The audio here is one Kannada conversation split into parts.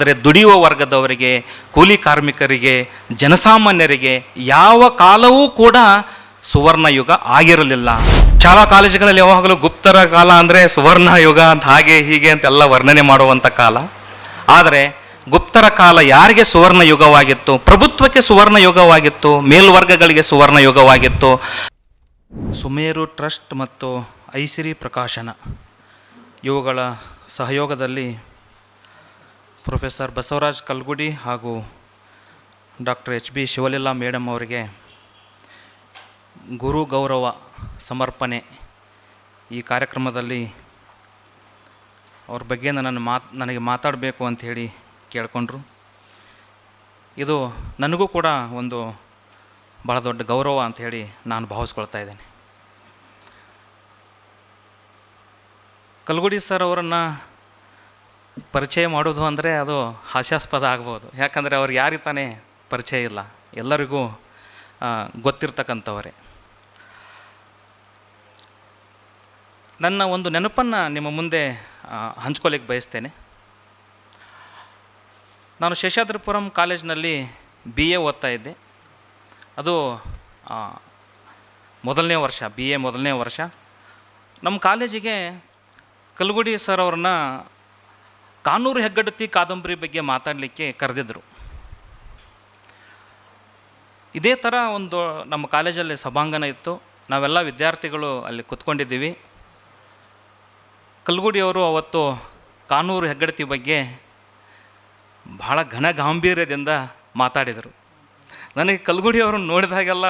ಆದರೆ ದುಡಿಯುವ ವರ್ಗದವರಿಗೆ, ಕೂಲಿ ಕಾರ್ಮಿಕರಿಗೆ, ಜನಸಾಮಾನ್ಯರಿಗೆ ಯಾವ ಕಾಲವೂ ಕೂಡ ಸುವರ್ಣ ಯುಗ ಆಗಿರಲಿಲ್ಲ. ಶಾಲಾ ಕಾಲೇಜುಗಳಲ್ಲಿ ಯಾವಾಗಲೂ ಗುಪ್ತರ ಕಾಲ ಅಂದರೆ ಸುವರ್ಣ ಯುಗ ಅಂತ ಹಾಗೆ ಹೀಗೆ ಅಂತೆಲ್ಲ ವರ್ಣನೆ ಮಾಡುವಂಥ ಕಾಲ. ಆದರೆ ಗುಪ್ತರ ಕಾಲ ಯಾರಿಗೆ ಸುವರ್ಣ ಯುಗವಾಗಿತ್ತು ಪ್ರಭುತ್ವಕ್ಕೆ ಸುವರ್ಣ ಯುಗವಾಗಿತ್ತು ಮೇಲ್ವರ್ಗಗಳಿಗೆ ಸುವರ್ಣ ಯುಗವಾಗಿತ್ತು ಸುಮೇರು ಟ್ರಸ್ಟ್ ಮತ್ತು ಐಸಿರಿ ಪ್ರಕಾಶನ ಇವುಗಳ ಸಹಯೋಗದಲ್ಲಿ ಪ್ರೊಫೆಸರ್ ಬಸವರಾಜ್ ಕಲ್ಗುಡಿ ಹಾಗೂ doctor H B Shivaleela madam ಅವರಿಗೆ ಗುರು ಗೌರವ ಸಮರ್ಪಣೆ ಈ ಕಾರ್ಯಕ್ರಮದಲ್ಲಿ ಅವ್ರ ಬಗ್ಗೆ ನನ್ನನ್ನು ಮಾತ್, ನನಗೆ ಮಾತಾಡಬೇಕು ಹೇಳಿ ಕೇಳಿಕೊಂಡ್ರು. ಇದು ನನಗೂ ಕೂಡ ಒಂದು ಭಾಳ ದೊಡ್ಡ ಗೌರವ ಅಂತ ಹೇಳಿ ನಾನು ಭಾವಿಸ್ಕೊಳ್ತಾ ಇದ್ದೇನೆ. ಕಲ್ಗುಡಿ ಸರ್ ಅವರನ್ನು ಪರಿಚಯ ಮಾಡೋದು ಅಂದರೆ ಅದು ಹಾಸ್ಯಾಸ್ಪದ ಆಗ್ಬೋದು. ಯಾಕಂದರೆ ಅವ್ರು ಯಾರಿಗೆ ತಾನೇ ಪರಿಚಯ ಇಲ್ಲ. ಎಲ್ಲರಿಗೂ ಗೊತ್ತಿರ್ತಕ್ಕಂಥವರೇ. ನನ್ನ ಒಂದು ನೆನಪನ್ನು ನಿಮ್ಮ ಮುಂದೆ ಹಂಚ್ಕೊಳ್ಳಿಕ್ಕೆ ಬಯಸ್ತೇನೆ. ನಾನು ಶೇಷಾದ್ರಿಪುರಂ ಕಾಲೇಜಿನಲ್ಲಿ ಬಿ ಎ ಓದ್ತಾ ಇದ್ದೆ. ಅದು ಮೊದಲನೇ ವರ್ಷ ಬಿ ಎ ಮೊದಲನೇ ವರ್ಷ. ನಮ್ಮ ಕಾಲೇಜಿಗೆ ಕಲ್ಗುಡಿ ಸರ್ ಅವ್ರನ್ನ ಕಾನೂರು ಹೆಗ್ಗಡತಿ ಕಾದಂಬರಿ ಬಗ್ಗೆ ಮಾತಾಡಲಿಕ್ಕೆ ಕರೆದಿದ್ದರು ಇದೇ ಥರ ಒಂದು ನಮ್ಮ ಕಾಲೇಜಲ್ಲಿ ಸಭಾಂಗಣ ಇತ್ತು. ನಾವೆಲ್ಲ ವಿದ್ಯಾರ್ಥಿಗಳು ಅಲ್ಲಿ ಕೂತ್ಕೊಂಡಿದ್ದೀವಿ. ಕಲ್ಗುಡಿಯವರು ಅವತ್ತು ಕಾನೂರು ಹೆಗ್ಗಡತಿ ಬಗ್ಗೆ ಬಹಳ ಘನ ಗಾಂಭೀರ್ಯದಿಂದ ಮಾತಾಡಿದರು. ನನಗೆ ಕಲ್ಗುಡಿಯವರು ನೋಡಿದಾಗೆಲ್ಲ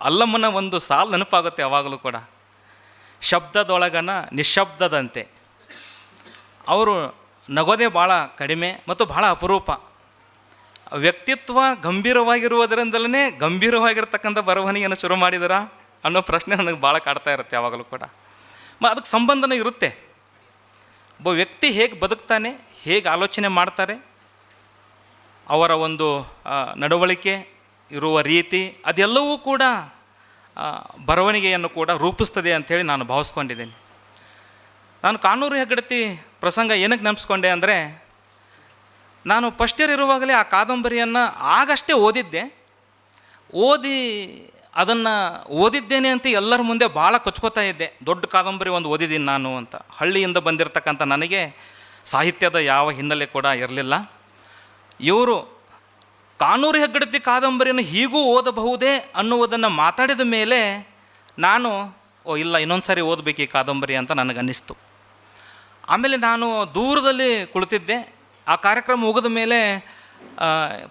ಅಲ್ಲಮ್ಮನ ಒಂದು ಸಾಲು ನೆನಪಾಗುತ್ತೆ ಯಾವಾಗಲೂ ಕೂಡ. ಶಬ್ದದೊಳಗನ ನಿಶಬ್ದದಂತೆ. ಅವರು ನಗೋದೇ ಭಾಳ ಕಡಿಮೆ ಮತ್ತು ಭಾಳ ಅಪರೂಪ. ವ್ಯಕ್ತಿತ್ವ ಗಂಭೀರವಾಗಿರುವುದರಿಂದಲೇ ಗಂಭೀರವಾಗಿರ್ತಕ್ಕಂಥ ಬರವಣಿಗೆಯನ್ನು ಶುರು ಮಾಡಿದರಾ ಅನ್ನೋ ಪ್ರಶ್ನೆ ನನಗೆ ಭಾಳ ಕಾಡ್ತಾ ಇರುತ್ತೆ ಯಾವಾಗಲೂ ಕೂಡ. ಮ, ಅದಕ್ಕೆ ಸಂಬಂಧನೂ ಇರುತ್ತೆ. ಒಬ್ಬ ವ್ಯಕ್ತಿ ಹೇಗೆ ಬದುಕ್ತಾನೆ, ಹೇಗೆ ಆಲೋಚನೆ ಮಾಡ್ತಾರೆ, ಅವರ ಒಂದು ನಡವಳಿಕೆ, ಇರುವ ರೀತಿ, ಅದೆಲ್ಲವೂ ಕೂಡ ಬರವಣಿಗೆಯನ್ನು ಕೂಡ ರೂಪಿಸ್ತದೆ ಅಂಥೇಳಿ ನಾನು ಭಾವಿಸ್ಕೊಂಡಿದ್ದೀನಿ. ನಾನು ಕಾನೂರು ಹೆಗ್ಗಡತಿ ಪ್ರಸಂಗ ಏನಕ್ಕೆ ನೆನೆಸ್ಕೊಂಡೆ ಅಂದರೆ, ನಾನು ಫಸ್ಟ್ ಇಯರ್ ಇರುವಾಗಲೇ ಆ ಕಾದಂಬರಿಯನ್ನು ಆಗಷ್ಟೇ ಓದಿದ್ದೆ. ಓದಿ ಅದನ್ನು ಓದಿದ್ದೇನೆ ಅಂತ ಎಲ್ಲರ ಮುಂದೆ ಭಾಳ ಕೊಚ್ಕೋತಾ ಇದ್ದೆ. ದೊಡ್ಡ ಕಾದಂಬರಿ ಒಂದು ಓದಿದ್ದೀನಿ ನಾನು ಅಂತ. ಹಳ್ಳಿಯಿಂದ ಬಂದಿರತಕ್ಕಂಥ ನನಗೆ ಸಾಹಿತ್ಯದ ಯಾವ ಹಿನ್ನೆಲೆ ಕೂಡ ಇರಲಿಲ್ಲ. ಇವರು ಕಾನೂರು ಹೆಗ್ಗಡತಿ ಕಾದಂಬರಿಯನ್ನು ಹೀಗೂ ಓದಬಹುದೇ ಅನ್ನುವುದನ್ನು ಮಾತಾಡಿದ ಮೇಲೆ ನಾನು, ಓ ಇಲ್ಲ ಇನ್ನೊಂದು ಸಾರಿ ಓದಬೇಕು ಈ ಕಾದಂಬರಿ ಅಂತ ನನಗನ್ನಿಸ್ತು. ಆಮೇಲೆ ನಾನು ದೂರದಲ್ಲಿ ಕುಳಿತಿದ್ದೆ. ಆ ಕಾರ್ಯಕ್ರಮ ಮುಗಿದ ಮೇಲೆ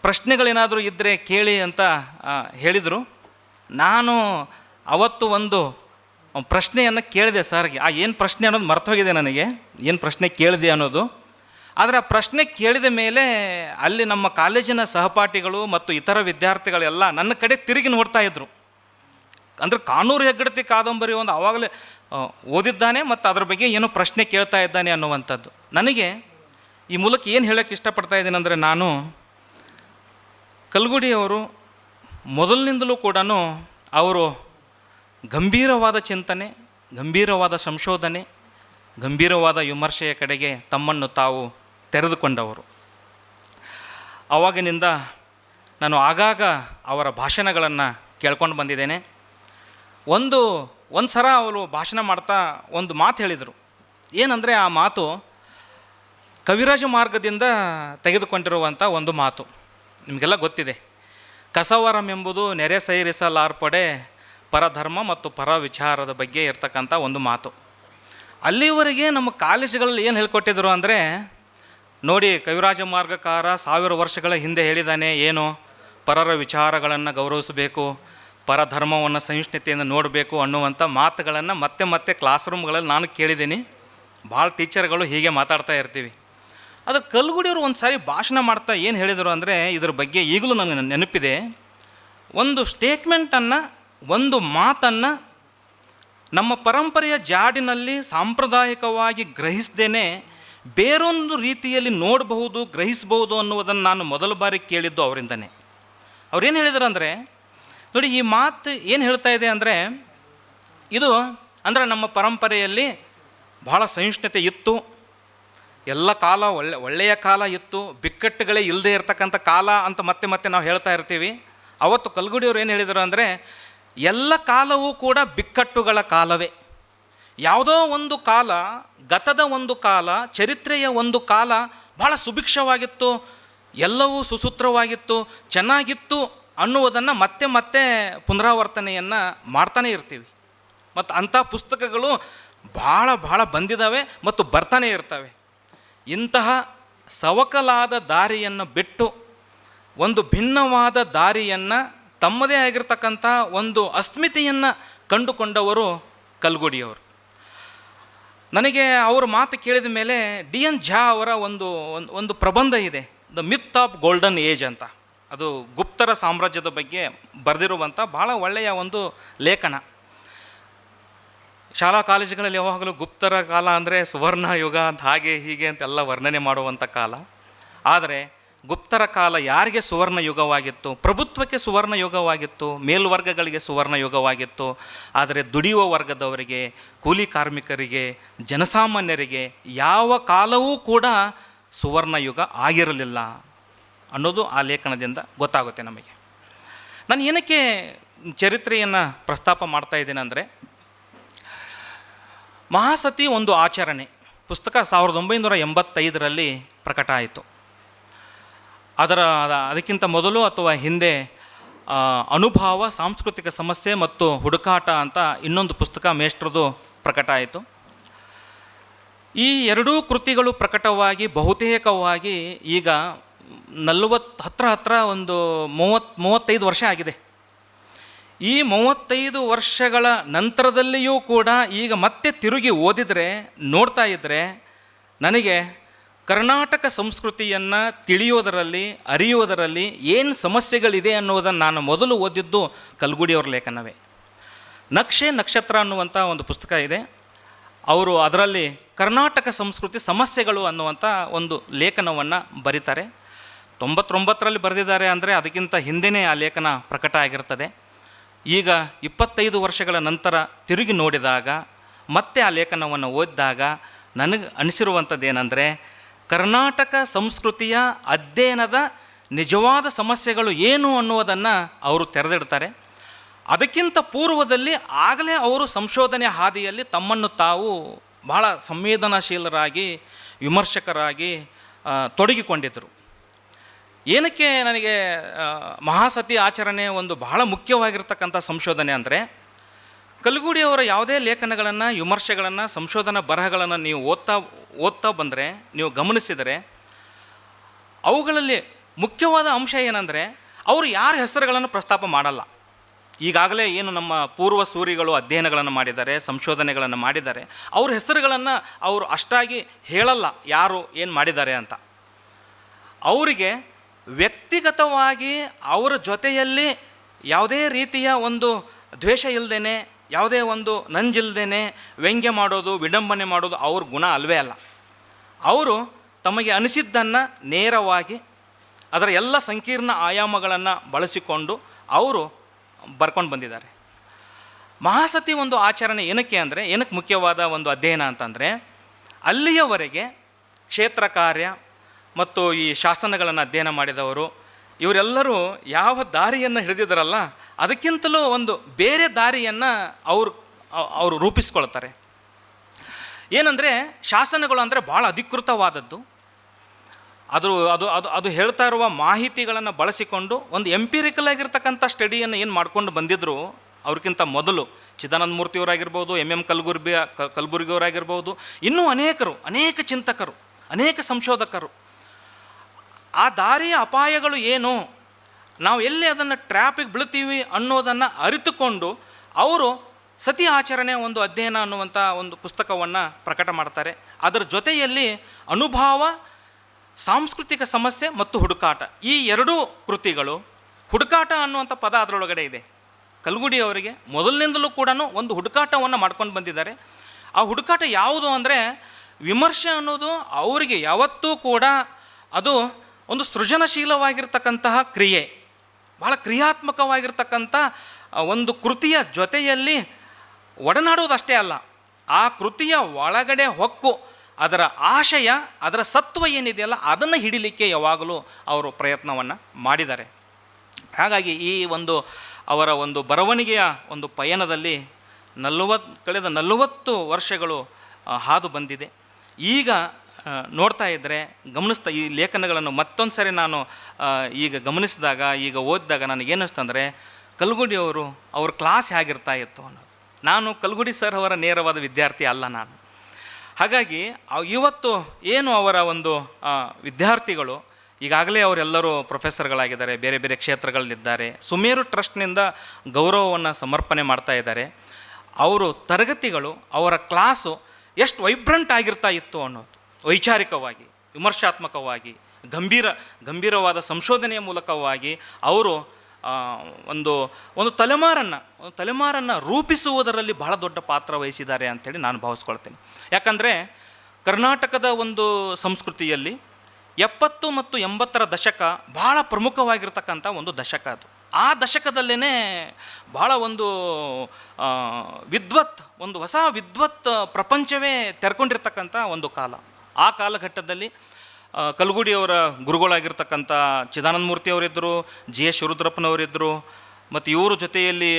ಪ್ರಶ್ನೆಗಳೇನಾದರೂ ಇದ್ದರೆ ಕೇಳಿ ಅಂತ ಹೇಳಿದರು. ನಾನು ಅವತ್ತು ಒಂದು ಪ್ರಶ್ನೆಯನ್ನು ಕೇಳಿದೆ ಸರ್ಗೆ ಆ, ಏನು ಪ್ರಶ್ನೆ ಅನ್ನೋದು ಮರ್ತೋಗಿದೆ ನನಗೆ. ಏನು ಪ್ರಶ್ನೆ ಕೇಳಿದೆ ಅನ್ನೋದು. ಆದರೆ ಆ ಪ್ರಶ್ನೆ ಕೇಳಿದ ಮೇಲೆ ಅಲ್ಲಿ ನಮ್ಮ ಕಾಲೇಜಿನ ಸಹಪಾಠಿಗಳು ಮತ್ತು ಇತರ ವಿದ್ಯಾರ್ಥಿಗಳೆಲ್ಲ ನನ್ನ ಕಡೆ ತಿರುಗಿ ನೋಡ್ತಾ ಇದ್ದರು ಅಂದರೆ ಕಾನೂರು ಹೆಗ್ಗಡತಿ ಕಾದಂಬರಿ ಒಂದು ಆವಾಗಲೇ ಓದಿದ್ದಾನೆ ಮತ್ತು ಅದರ ಬಗ್ಗೆ ಏನು ಪ್ರಶ್ನೆ ಕೇಳ್ತಾ ಇದ್ದಾನೆ ಅನ್ನುವಂಥದ್ದು. ನನಗೆ ಈ ಮೂಲಕ ಏನು ಹೇಳೋಕ್ಕೆ ಇಷ್ಟಪಡ್ತಾ ಇದ್ದೀನಿ ಅಂದರೆ ನಾನು ಕಲ್ಗುಡಿಯವರು ಮೊದಲಿನಿಂದಲೂ ಕೂಡ ಅವರು ಗಂಭೀರವಾದ ಚಿಂತನೆ, ಗಂಭೀರವಾದ ಸಂಶೋಧನೆ, ಗಂಭೀರವಾದ ವಿಮರ್ಶೆಯ ಕಡೆಗೆ ತಮ್ಮನ್ನು ತಾವು ತೆರೆದುಕೊಂಡವರು. ಆವಾಗಿನಿಂದ ನಾನು ಆಗಾಗ ಅವರ ಭಾಷಣಗಳನ್ನು ಕೇಳ್ಕೊಂಡು ಬಂದಿದ್ದೇನೆ. ಒಂದು ಒಂದು ಸಲ ಅವರು ಭಾಷಣ ಮಾಡ್ತಾ ಒಂದು ಮಾತು ಹೇಳಿದರು. ಏನಂದರೆ ಆ ಮಾತು ಕವಿರಾಜ ಮಾರ್ಗದಿಂದ ತೆಗೆದುಕೊಂಡಿರುವಂಥ ಒಂದು ಮಾತು. ನಿಮಗೆಲ್ಲ ಗೊತ್ತಿದೆ. ಕಸವರಂ ಎಂಬುದು ನೆರೆ ಸೈರಿಸಲಾರ್ಪಡೆ ಪರಧರ್ಮ ಮತ್ತು ಪರ ವಿಚಾರದ ಬಗ್ಗೆ ಇರ್ತಕ್ಕಂಥ ಒಂದು ಮಾತು. ಅಲ್ಲಿವರೆಗೆ ನಮ್ಮ ಕಾಲೇಜುಗಳಲ್ಲಿ ಏನು ಹೇಳ್ಕೊಟ್ಟಿದ್ರು ಅಂದರೆ, ನೋಡಿ ಕವಿರಾಜ ಮಾರ್ಗಕಾರ ಸಾವಿರ ವರ್ಷಗಳ ಹಿಂದೆ ಹೇಳಿದ್ದಾನೆ ಏನು? ಪರರ ವಿಚಾರಗಳನ್ನು ಗೌರವಿಸಬೇಕು. ಪರಧರ್ಮವನ್ನು ಸಹಿಷ್ಣುತೆಯಿಂದ ನೋಡಬೇಕು ಅನ್ನುವಂಥ ಮಾತುಗಳನ್ನು ಮತ್ತೆ ಮತ್ತೆ ಕ್ಲಾಸ್ ರೂಮ್ಗಳಲ್ಲಿ ನಾನು ಕೇಳಿದ್ದೀನಿ. ಭಾಳ ಟೀಚರ್ಗಳು ಹೀಗೆ ಮಾತಾಡ್ತಾ ಇರ್ತೀವಿ. ಅದು ಕಲ್ಗುಡಿಯವರು ಒಂದು ಸಾರಿ ಭಾಷಣ ಮಾಡ್ತಾ ಏನು ಹೇಳಿದರು ಅಂದರೆ, ಇದ್ರ ಬಗ್ಗೆ ಈಗಲೂ ನನಗೆ ನೆನಪಿದೆ. ಒಂದು ಸ್ಟೇಟ್ಮೆಂಟನ್ನು ಒಂದು ಮಾತನ್ನು ನಮ್ಮ ಪರಂಪರೆಯ ಜಾಡಿನಲ್ಲಿ ಸಾಂಪ್ರದಾಯಿಕವಾಗಿ ಗ್ರಹಿಸದೇನೆ ಬೇರೊಂದು ರೀತಿಯಲ್ಲಿ ನೋಡಬಹುದು, ಗ್ರಹಿಸಬಹುದು ಅನ್ನುವುದನ್ನು ನಾನು ಮೊದಲ ಬಾರಿ ಕೇಳಿದ್ದು ಅವರಿಂದನೇ. ಅವ್ರೇನು ಹೇಳಿದರು ಅಂದರೆ ನೋಡಿ, ಈ ಮಾತು ಏನು ಹೇಳ್ತಾ ಇದೆ ಅಂದರೆ, ಇದು ಅಂದರೆ ನಮ್ಮ ಪರಂಪರೆಯಲ್ಲಿ ಬಹಳ ಸಹಿಷ್ಣುತೆ ಇತ್ತು. ಎಲ್ಲ ಕಾಲ ಒಳ್ಳೆ, ಒಳ್ಳೆಯ ಕಾಲ ಇತ್ತು. ಬಿಕ್ಕಟ್ಟುಗಳೇ ಇಲ್ಲದೆ ಇರತಕ್ಕಂಥ ಕಾಲ ಅಂತ ಮತ್ತೆ ಮತ್ತೆ ನಾವು ಹೇಳ್ತಾ ಇರ್ತೀವಿ. ಅವತ್ತು ಕಲ್ಗುಡಿಯವರು ಏನು ಹೇಳಿದರು ಅಂದರೆ, ಎಲ್ಲ ಕಾಲವೂ ಕೂಡ ಬಿಕ್ಕಟ್ಟುಗಳ ಕಾಲವೇ. ಯಾವುದೋ ಒಂದು ಕಾಲ, ಗತದ ಒಂದು ಕಾಲ, ಚರಿತ್ರೆಯ ಒಂದು ಕಾಲ ಬಹಳ ಸುಭಿಕ್ಷವಾಗಿತ್ತು. ಎಲ್ಲವೂ ಸುಸೂತ್ರವಾಗಿತ್ತು. ಚೆನ್ನಾಗಿತ್ತು. ಅನ್ನುವುದನ್ನು ಮತ್ತೆ ಮತ್ತೆ ಪುನರಾವರ್ತನೆಯನ್ನು ಮಾಡ್ತಾನೆ ಇರ್ತೀವಿ. ಮತ್ತು ಅಂಥ ಪುಸ್ತಕಗಳು ಭಾಳ ಭಾಳ ಬಂದಿದ್ದಾವೆ ಮತ್ತು ಬರ್ತಾನೆ ಇರ್ತವೆ. ಇಂತಹ ಸವಕಲಾದ ದಾರಿಯನ್ನು ಬಿಟ್ಟು ಒಂದು ಭಿನ್ನವಾದ ದಾರಿಯನ್ನು ತಮ್ಮದೇ ಆಗಿರ್ತಕ್ಕಂಥ ಒಂದು ಅಸ್ಮಿತೆಯನ್ನು ಕಂಡುಕೊಂಡವರು ಕಲ್ಗುಡಿಯವರು. ನನಗೆ ಅವರು ಮಾತು ಕೇಳಿದ ಮೇಲೆ ಡಿ ಎನ್ ಝಾ ಅವರ ಒಂದು ಒಂದು ಪ್ರಬಂಧ ಇದೆ, the myth of golden age ಅಂತ. ಅದು ಗುಪ್ತರ ಸಾಮ್ರಾಜ್ಯದ ಬಗ್ಗೆ ಬರೆದಿರುವಂಥ ಭಾಳ ಒಳ್ಳೆಯ ಒಂದು ಲೇಖನ. ಶಾಲಾ ಕಾಲೇಜುಗಳಲ್ಲಿ ಯಾವಾಗಲೂ ಗುಪ್ತರ ಕಾಲ ಅಂದರೆ ಸುವರ್ಣ ಯುಗ ಅಂತ ಹಾಗೆ ಹೀಗೆ ಅಂತೆಲ್ಲ ವರ್ಣನೆ ಮಾಡುವಂಥ ಕಾಲ. ಆದರೆ ಗುಪ್ತರ ಕಾಲ ಯಾರಿಗೆ ಸುವರ್ಣ ಯುಗವಾಗಿತ್ತು? ಪ್ರಭುತ್ವಕ್ಕೆ ಸುವರ್ಣ ಯುಗವಾಗಿತ್ತು, ಮೇಲ್ವರ್ಗಗಳಿಗೆ ಸುವರ್ಣ ಯುಗವಾಗಿತ್ತು. ಆದರೆ ದುಡಿಯುವ ವರ್ಗದವರಿಗೆ, ಕೂಲಿ ಕಾರ್ಮಿಕರಿಗೆ, ಜನಸಾಮಾನ್ಯರಿಗೆ ಯಾವ ಕಾಲವೂ ಕೂಡ ಸುವರ್ಣ ಯುಗ ಆಗಿರಲಿಲ್ಲ. ಅನ್ನೋದು ಆ ಲೇಖನದಿಂದ ಗೊತ್ತಾಗುತ್ತೆ ನಮಗೆ. ನಾನು ಏನಕ್ಕೆ ಚರಿತ್ರೆಯನ್ನು ಪ್ರಸ್ತಾಪ ಮಾಡ್ತಾ ಇದ್ದೇನೆ ಅಂದರೆ, ಮಹಾಸತಿ ಒಂದು ಆಚರಣೆ, ಪುಸ್ತಕ ಸಾವಿರದ ಒಂಬೈನೂರ ಎಂಬತ್ತೈದರಲ್ಲಿ ಪ್ರಕಟ ಆಯಿತು. ಅದರ, ಅದಕ್ಕಿಂತ ಮೊದಲು ಅಥವಾ ಹಿಂದೆ ಅನುಭಾವ, ಸಾಂಸ್ಕೃತಿಕ ಸಮಸ್ಯೆ ಮತ್ತು ಹುಡುಕಾಟ ಅಂತ ಇನ್ನೊಂದು ಪುಸ್ತಕ ಮೇಷ್ಟ್ರದು ಪ್ರಕಟ ಆಯಿತು. ಈ ಎರಡೂ ಕೃತಿಗಳು ಪ್ರಕಟವಾಗಿ, ಬಹುತೇಕವಾಗಿ ಈಗ ನಲವತ್ತು ಹತ್ರ ಹತ್ರ ಒಂದು ಮೂವತ್ತು, ಮೂವತ್ತೈದು ವರ್ಷ ಆಗಿದೆ. ಈ ಮೂವತ್ತೈದು ವರ್ಷಗಳ ನಂತರದಲ್ಲಿಯೂ ಕೂಡ ಈಗ ಮತ್ತೆ ತಿರುಗಿ ಓದಿದರೆ, ನೋಡ್ತಾ ಇದ್ದರೆ ನನಗೆ ಕರ್ನಾಟಕ ಸಂಸ್ಕೃತಿಯನ್ನು ತಿಳಿಯೋದರಲ್ಲಿ, ಅರಿಯೋದರಲ್ಲಿ ಏನು ಸಮಸ್ಯೆಗಳಿದೆ ಅನ್ನೋದನ್ನು ನಾನು ಮೊದಲು ಓದಿದ್ದು ಕಲ್ಗುಡಿಯವ್ರ ಲೇಖನವೇ. ನಕ್ಷೆ ನಕ್ಷತ್ರ ಅನ್ನುವಂಥ ಒಂದು ಪುಸ್ತಕ ಇದೆ. ಅವರು ಅದರಲ್ಲಿ ಕರ್ನಾಟಕ ಸಂಸ್ಕೃತಿ ಸಮಸ್ಯೆಗಳು ಅನ್ನುವಂಥ ಒಂದು ಲೇಖನವನ್ನು ಬರೀತಾರೆ. ತೊಂಬತ್ತೊಂಬತ್ತರಲ್ಲಿ ಬರೆದಿದ್ದಾರೆ ಅಂದರೆ ಅದಕ್ಕಿಂತ ಹಿಂದೆಯೇ ಆ ಲೇಖನ ಪ್ರಕಟ ಆಗಿರ್ತದೆ ಈಗ ಇಪ್ಪತ್ತೈದು ವರ್ಷಗಳ ನಂತರ ತಿರುಗಿ ನೋಡಿದಾಗ, ಮತ್ತೆ ಆ ಲೇಖನವನ್ನು ಓದಿದಾಗ ನನಗೆ ಅನಿಸಿರುವಂಥದ್ದು ಏನಂದರೆ ಕರ್ನಾಟಕ ಸಂಸ್ಕೃತಿಯ ಅಧ್ಯಯನದ ನಿಜವಾದ ಸಮಸ್ಯೆಗಳು ಏನು ಅನ್ನುವುದನ್ನು ಅವರು ತೆರೆದಿಡ್ತಾರೆ. ಅದಕ್ಕಿಂತ ಪೂರ್ವದಲ್ಲಿ ಆಗಲೇ ಅವರು ಸಂಶೋಧನೆ ಹಾದಿಯಲ್ಲಿ ತಮ್ಮನ್ನು ತಾವು ಬಹಳ ಸಂವೇದನಾಶೀಲರಾಗಿ, ವಿಮರ್ಶಕರಾಗಿ ತೊಡಗಿಕೊಂಡಿದ್ದರು. ಏನಕ್ಕೆ ನನಗೆ ಮಹಾಸತಿ ಆಚರಣೆ ಒಂದು ಬಹಳ ಮುಖ್ಯವಾಗಿರ್ತಕ್ಕಂಥ ಸಂಶೋಧನೆ ಅಂದರೆ ಕಲ್ಗುಡಿಯವರ ಯಾವುದೇ ಲೇಖನಗಳನ್ನು, ವಿಮರ್ಶೆಗಳನ್ನು, ಸಂಶೋಧನಾ ಬರಹಗಳನ್ನು ನೀವು ಓದ್ತಾ ಓದ್ತಾ ಬಂದರೆ, ನೀವು ಗಮನಿಸಿದರೆ, ಅವುಗಳಲ್ಲಿ ಮುಖ್ಯವಾದ ಅಂಶ ಏನಂದರೆ, ಅವರು ಯಾರ ಹೆಸರುಗಳನ್ನು ಪ್ರಸ್ತಾಪ ಮಾಡಲ್ಲ. ಈಗಾಗಲೇ ಏನು ನಮ್ಮ ಪೂರ್ವ ಸೂರಿಗಳು ಅಧ್ಯಯನಗಳನ್ನು ಮಾಡಿದ್ದಾರೆ, ಸಂಶೋಧನೆಗಳನ್ನು ಮಾಡಿದ್ದಾರೆ, ಅವ್ರ ಹೆಸರುಗಳನ್ನು ಅವರು ಅಷ್ಟಾಗಿ ಹೇಳಲ್ಲ ಯಾರು ಏನು ಮಾಡಿದ್ದಾರೆ ಅಂತ. ಅವರಿಗೆ ವ್ಯಕ್ತಿಗತವಾಗಿ ಅವರ ಜೊತೆಯಲ್ಲಿ ಯಾವುದೇ ರೀತಿಯ ಒಂದು ದ್ವೇಷ ಇಲ್ಲದೇನೆ ಯಾವುದೇ ಒಂದು ನಂಜಿಲ್ದೇನೆ ವ್ಯಂಗ್ಯ ಮಾಡೋದು, ವಿಡಂಬನೆ ಮಾಡೋದು ಅವ್ರ ಗುಣ ಅಲ್ವೇ ಅಲ್ಲ. ಅವರು ತಮಗೆ ಅನಿಸಿದ್ದನ್ನು ನೇರವಾಗಿ ಅದರ ಎಲ್ಲ ಸಂಕೀರ್ಣ ಆಯಾಮಗಳನ್ನು ಬಳಸಿಕೊಂಡು ಅವರು ಬರ್ಕೊಂಡು ಬಂದಿದ್ದಾರೆ. ಮಹಾಸತಿ ಒಂದು ಆಚರಣೆ ಏನಕ್ಕೆ ಅಂದರೆ, ಏನಕ್ಕೆ ಮುಖ್ಯವಾದ ಒಂದು ಅಧ್ಯಯನ ಅಂತಂದರೆ, ಅಲ್ಲಿಯವರೆಗೆ ಕ್ಷೇತ್ರ ಕಾರ್ಯ ಮತ್ತು ಈ ಶಾಸನಗಳನ್ನು ಅಧ್ಯಯನ ಮಾಡಿದವರು, ಇವರೆಲ್ಲರೂ ಯಾವ ದಾರಿಯನ್ನು ಹಿಡಿದಿದ್ದಾರಲ್ಲ, ಅದಕ್ಕಿಂತಲೂ ಒಂದು ಬೇರೆ ದಾರಿಯನ್ನು ಅವರು ಅವರು ರೂಪಿಸ್ಕೊಳ್ತಾರೆ. ಏನಂದರೆ, ಶಾಸನಗಳು ಅಂದರೆ ಭಾಳ ಅಧಿಕೃತವಾದದ್ದು. ಅದು ಅದು ಅದು ಅದು ಹೇಳ್ತಾ ಇರುವ ಮಾಹಿತಿಗಳನ್ನು ಬಳಸಿಕೊಂಡು ಒಂದು ಎಂಪಿರಿಕಲ್ ಆಗಿರ್ತಕ್ಕಂಥ ಸ್ಟಡಿಯನ್ನು ಏನು ಮಾಡ್ಕೊಂಡು ಬಂದಿದ್ದರು ಅವ್ರಿಗಿಂತ ಮೊದಲು ಚಿದಾನಂದ ಮೂರ್ತಿಯವರಾಗಿರ್ಬೋದು ಎಂ ಕಲ್ಗುರ್ಬಿ ಕಲ್ಬುರ್ಗಿಯವರಾಗಿರ್ಬೋದು ಕಲಬುರ್ಗಿಯವರಾಗಿರ್ಬೋದು, ಇನ್ನೂ ಅನೇಕರು, ಅನೇಕ ಚಿಂತಕರು, ಅನೇಕ ಸಂಶೋಧಕರು ಆ ದಾರಿಯ ಅಪಾಯಗಳು ಏನು? ನಾವು ಎಲ್ಲಿ ಅದನ್ನು ಟ್ರ್ಯಾಪಿಗೆ ಬೀಳ್ತೀವಿ ಅನ್ನೋದನ್ನು ಅರಿತುಕೊಂಡು ಅವರು ಸತಿ ಆಚರಣೆ ಒಂದು ಅಧ್ಯಯನ ಅನ್ನುವಂಥ ಒಂದು ಪುಸ್ತಕವನ್ನು ಪ್ರಕಟ ಮಾಡ್ತಾರೆ. ಅದರ ಜೊತೆಯಲ್ಲಿ ಅನುಭವ, ಸಾಂಸ್ಕೃತಿಕ ಸಮಸ್ಯೆ ಮತ್ತು ಹುಡುಕಾಟ. ಈ ಎರಡೂ ಕೃತಿಗಳು ಹುಡುಕಾಟ ಅನ್ನುವಂಥ ಪದ ಅದರೊಳಗಡೆ ಇದೆ. ಕಲ್ಗುಡಿ ಅವರಿಗೆ ಮೊದಲಿನಿಂದಲೂ ಕೂಡ ಒಂದು ಹುಡುಕಾಟವನ್ನು ಮಾಡ್ಕೊಂಡು ಬಂದಿದ್ದಾರೆ. ಆ ಹುಡುಕಾಟ ಯಾವುದು ಅಂದರೆ ವಿಮರ್ಶೆ ಅನ್ನೋದು ಅವರಿಗೆ ಯಾವತ್ತೂ ಕೂಡ ಅದು ಒಂದು ಸೃಜನಶೀಲವಾಗಿರ್ತಕ್ಕಂತಹ ಕ್ರಿಯೆ ಭಾಳ ಕ್ರಿಯಾತ್ಮಕವಾಗಿರ್ತಕ್ಕಂಥ ಒಂದು ಕೃತಿಯ ಜೊತೆಯಲ್ಲಿ ಒಡನಾಡುವುದಷ್ಟೇ ಅಲ್ಲ, ಆ ಕೃತಿಯ ಒಳಗಡೆ ಹೊಕ್ಕು, ಅದರ ಆಶಯ, ಅದರ ಸತ್ವ ಏನಿದೆಯಲ್ಲ ಅದನ್ನು ಹಿಡಿಲಿಕ್ಕೆ ಯಾವಾಗಲೂ ಅವರು ಪ್ರಯತ್ನವನ್ನು ಮಾಡಿದ್ದಾರೆ. ಹಾಗಾಗಿ ಈ ಒಂದು ಅವರ ಒಂದು ಬರವಣಿಗೆಯ ಒಂದು ಪಯಣದಲ್ಲಿ ನಲವತ್ತು ಕಳೆದ ನಲವತ್ತು ವರ್ಷಗಳು ಹಾದು ಬಂದಿದೆ. ಈಗ ನೋಡ್ತಾ ಇದ್ದರೆ ಗಮನಿಸ್ತಾ ಈ ಲೇಖನಗಳನ್ನು ಮತ್ತೊಂದು ಸರಿ ನಾನು ಈಗ ಗಮನಿಸಿದಾಗ, ಈಗ ಓದಿದಾಗ ನನಗೇನಿಸ್ತಂದರೆ ಕಲ್ಗುಡಿ ಅವರು ಅವ್ರ ಕ್ಲಾಸ್ ಹೇಗಿರ್ತಾ ಇತ್ತು ಅನ್ನೋದು. ನಾನು ಕಲ್ಗುಡಿ ಸರ್ ಅವರ ನೇರವಾದ ವಿದ್ಯಾರ್ಥಿ ಅಲ್ಲ ನಾನು. ಹಾಗಾಗಿ ಇವತ್ತು ಏನು ಅವರ ಒಂದು ವಿದ್ಯಾರ್ಥಿಗಳು, ಈಗಾಗಲೇ ಅವರೆಲ್ಲರೂ ಪ್ರೊಫೆಸರ್ಗಳಾಗಿದ್ದಾರೆ ಬೇರೆ ಬೇರೆ ಕ್ಷೇತ್ರಗಳಲ್ಲಿದ್ದಾರೆ, ಸುಮೇರು ಟ್ರಸ್ಟ್ನಿಂದ ಗೌರವವನ್ನು ಸಮರ್ಪಣೆ ಮಾಡ್ತಾ ಇದ್ದಾರೆ. ಅವರು ತರಗತಿಗಳು, ಅವರ ಕ್ಲಾಸು ಎಷ್ಟು ವೈಬ್ರೆಂಟ್ ಆಗಿರ್ತಾ ಇತ್ತು ಅನ್ನೋದು. ವೈಚಾರಿಕವಾಗಿ, ವಿಮರ್ಶಾತ್ಮಕವಾಗಿ, ಗಂಭೀರ, ಗಂಭೀರವಾದ ಸಂಶೋಧನೆಯ ಮೂಲಕವಾಗಿ ಅವರು ಒಂದು ಒಂದು ತಲೆಮಾರನ್ನು ಒಂದು ತಲೆಮಾರನ್ನು ರೂಪಿಸುವುದರಲ್ಲಿ ಬಹಳ ದೊಡ್ಡ ಪಾತ್ರ ವಹಿಸಿದ್ದಾರೆ ಅಂಥೇಳಿ ನಾನು ಭಾವಿಸ್ಕೊಳ್ತೇನೆ. ಯಾಕಂದರೆ ಕರ್ನಾಟಕದ ಒಂದು ಸಂಸ್ಕೃತಿಯಲ್ಲಿ ಎಪ್ಪತ್ತು ಮತ್ತು ಎಂಬತ್ತರ ದಶಕ ಬಹಳ ಪ್ರಮುಖವಾಗಿರ್ತಕ್ಕಂಥ ಒಂದು ದಶಕ ಅದು. ಆ ದಶಕದಲ್ಲೇ ಬಹಳ ಒಂದು ವಿದ್ವತ್, ಒಂದು ಹೊಸ ವಿದ್ವತ್ ಪ್ರಪಂಚವೇ ತೆರ್ಕೊಂಡಿರ್ತಕ್ಕಂಥ ಒಂದು ಕಾಲ. ಆ ಕಾಲಘಟ್ಟದಲ್ಲಿ ಕಲ್ಗುಡಿಯವರ ಗುರುಗಳಾಗಿರ್ತಕ್ಕಂಥ ಚಿದಾನಂದ ಮೂರ್ತಿಯವರಿದ್ದರು ಜಿ ಎಸ್ ಶಿವರುದ್ರಪ್ಪನವರಿದ್ದರು ಮತ್ತು ಇವ್ರ ಜೊತೆಯಲ್ಲಿ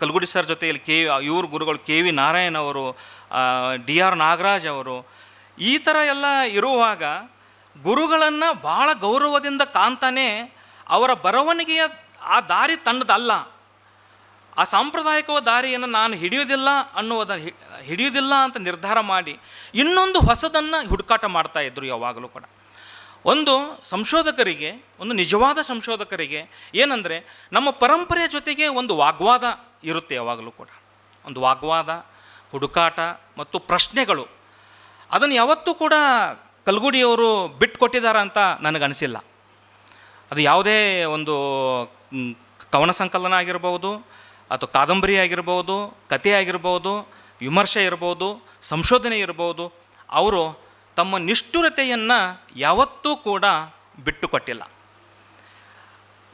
ಕಲ್ಗುಡಿ ಸರ್ ಜೊತೆಯಲ್ಲಿ ಕೆ, ಇವ್ರ ಗುರುಗಳು ಕೆ ವಿ ನಾರಾಯಣ್ ಅವರು ಡಿ ಆರ್ ನಾಗರಾಜ್ ಅವರು, ಈ ಥರ ಎಲ್ಲ ಇರುವಾಗ ಗುರುಗಳನ್ನು ಭಾಳ ಗೌರವದಿಂದ ಕಾಣ್ತಾನೆ ಅವರ ಬರವಣಿಗೆಯ ಆ ದಾರಿ ತಂಡದಲ್ಲ ಆ ಸಾಂಪ್ರದಾಯಿಕ ದಾರಿಯನ್ನು ನಾನು ಹಿಡಿಯೋದಿಲ್ಲ ಅನ್ನುವುದ ಹಿ- ಹಿಡಿಯೋದಿಲ್ಲ ಅಂತ ನಿರ್ಧಾರ ಮಾಡಿ ಇನ್ನೊಂದು ಹೊಸದನ್ನು ಹುಡುಕಾಟ ಮಾಡ್ತಾ ಇದ್ದರು ಯಾವಾಗಲೂ ಕೂಡ. ಒಂದು ಸಂಶೋಧಕರಿಗೆ, ಒಂದು ನಿಜವಾದ ಸಂಶೋಧಕರಿಗೆ ಏನಂದರೆ ನಮ್ಮ ಪರಂಪರೆಯ ಜೊತೆಗೆ ಒಂದು ವಾಗ್ವಾದ ಇರುತ್ತೆ ಯಾವಾಗಲೂ ಕೂಡ. ಒಂದು ವಾಗ್ವಾದ, ಹುಡುಕಾಟ ಮತ್ತು ಪ್ರಶ್ನೆಗಳು. ಅದನ್ನು ಯಾವತ್ತೂ ಕೂಡ ಕಲ್ಗುಡಿಯವರು ಬಿಟ್ಕೊಟ್ಟಿದ್ದಾರೆ ಅಂತ ನನಗನಿಸಿಲ್ಲ. ಅದು ಯಾವುದೇ ಒಂದು ಕವನ ಸಂಕಲನ ಆಗಿರ್ಬೋದು ಅಥವಾ ಕಾದಂಬರಿ ಆಗಿರ್ಬೋದು, ಕಥೆ ಆಗಿರ್ಬೋದು ವಿಮರ್ಶೆ ಇರ್ಬೋದು, ಸಂಶೋಧನೆ ಇರ್ಬೋದು, ಅವರು ತಮ್ಮ ನಿಷ್ಠುರತೆಯನ್ನು ಯಾವತ್ತೂ ಕೂಡ ಬಿಟ್ಟುಕೊಟ್ಟಿಲ್ಲ.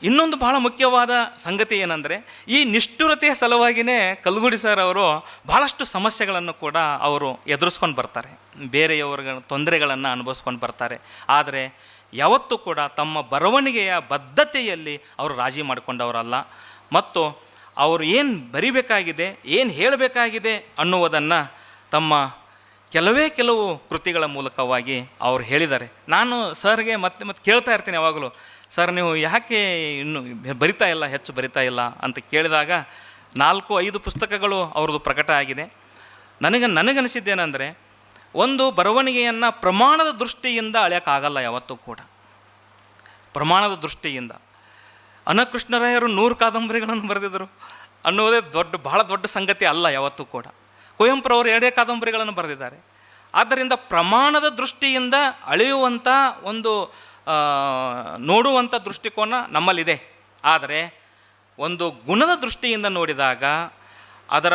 ಇನ್ನೊಂದು ಬಹಳ ಮುಖ್ಯವಾದ ಸಂಗತಿ ಏನಂದರೆ, ಈ ನಿಷ್ಠುರತೆಯ ಸಲುವಾಗಿಯೇ ಕಲ್ಗುಡಿ ಸರ್ ಅವರು ಬಹಳಷ್ಟು ಸಮಸ್ಯೆಗಳನ್ನು ಕೂಡ ಅವರು ಎದುರಿಸ್ಕೊಂಡು ಬರ್ತಾರೆ. ಬೇರೆಯವರ ತೊಂದರೆಗಳನ್ನು ಅನುಭವಿಸ್ಕೊಂಡು ಬರ್ತಾರೆ. ಆದರೆ ಯಾವತ್ತೂ ಕೂಡ ತಮ್ಮ ಬರವಣಿಗೆಯ ಬದ್ಧತೆಯಲ್ಲಿ ಅವರು ರಾಜಿ ಮಾಡಿಕೊಂಡವರಲ್ಲ. ಮತ್ತು ಅವರು ಏನು ಬರಿಬೇಕಾಗಿದೆ, ಏನು ಹೇಳಬೇಕಾಗಿದೆ ಅನ್ನುವುದನ್ನು ತಮ್ಮ ಕೆಲವೇ ಕೆಲವು ಕೃತಿಗಳ ಮೂಲಕವಾಗಿ ಅವರು ಹೇಳಿದ್ದಾರೆ. ನಾನು ಸರ್ಗೆ ಮತ್ತೆ ಮತ್ತೆ ಕೇಳ್ತಾ ಇರ್ತೀನಿ ಯಾವಾಗಲೂ, ಸರ್, ನೀವು ಯಾಕೆ ಇನ್ನು ಬರಿತಾ ಇಲ್ಲ, ಹೆಚ್ಚು ಬರಿತಾ ಇಲ್ಲ? ಅಂತ ಕೇಳಿದಾಗ ನಾಲ್ಕು, ಐದು ಪುಸ್ತಕಗಳು ಅವ್ರದ್ದು ಪ್ರಕಟ ಆಗಿದೆ. ನನಗೆ ನನಗನಿಸಿದ್ದೇನೆಂದರೆ, ಒಂದು ಬರವಣಿಗೆಯನ್ನು ಪ್ರಮಾಣದ ದೃಷ್ಟಿಯಿಂದ ಅಳೆಯೋಕ್ಕಾಗಲ್ಲ ಯಾವತ್ತೂ ಕೂಡ. ಪ್ರಮಾಣದ ದೃಷ್ಟಿಯಿಂದ. ಅನಕೃಷ್ಣರಾಯರು ನೂರು ಕಾದಂಬರಿಗಳನ್ನು ಬರೆದಿದ್ದರು ಅನ್ನೋದೇ ದೊಡ್ಡ, ಬಹಳ ದೊಡ್ಡ ಸಂಗತಿ ಅಲ್ಲ ಯಾವತ್ತೂ ಕೂಡ. ಕುವೆಂಪುರವರು ಎರಡೇ ಕಾದಂಬರಿಗಳನ್ನು ಬರೆದಿದ್ದಾರೆ. ಆದ್ದರಿಂದ ಪ್ರಮಾಣದ ದೃಷ್ಟಿಯಿಂದ ಅಳೆಯುವಂಥ ಒಂದು ನೋಡುವಂಥ ದೃಷ್ಟಿಕೋನ ನಮ್ಮಲ್ಲಿದೆ. ಆದರೆ ಒಂದು ಗುಣದ ದೃಷ್ಟಿಯಿಂದ ನೋಡಿದಾಗ ಅದರ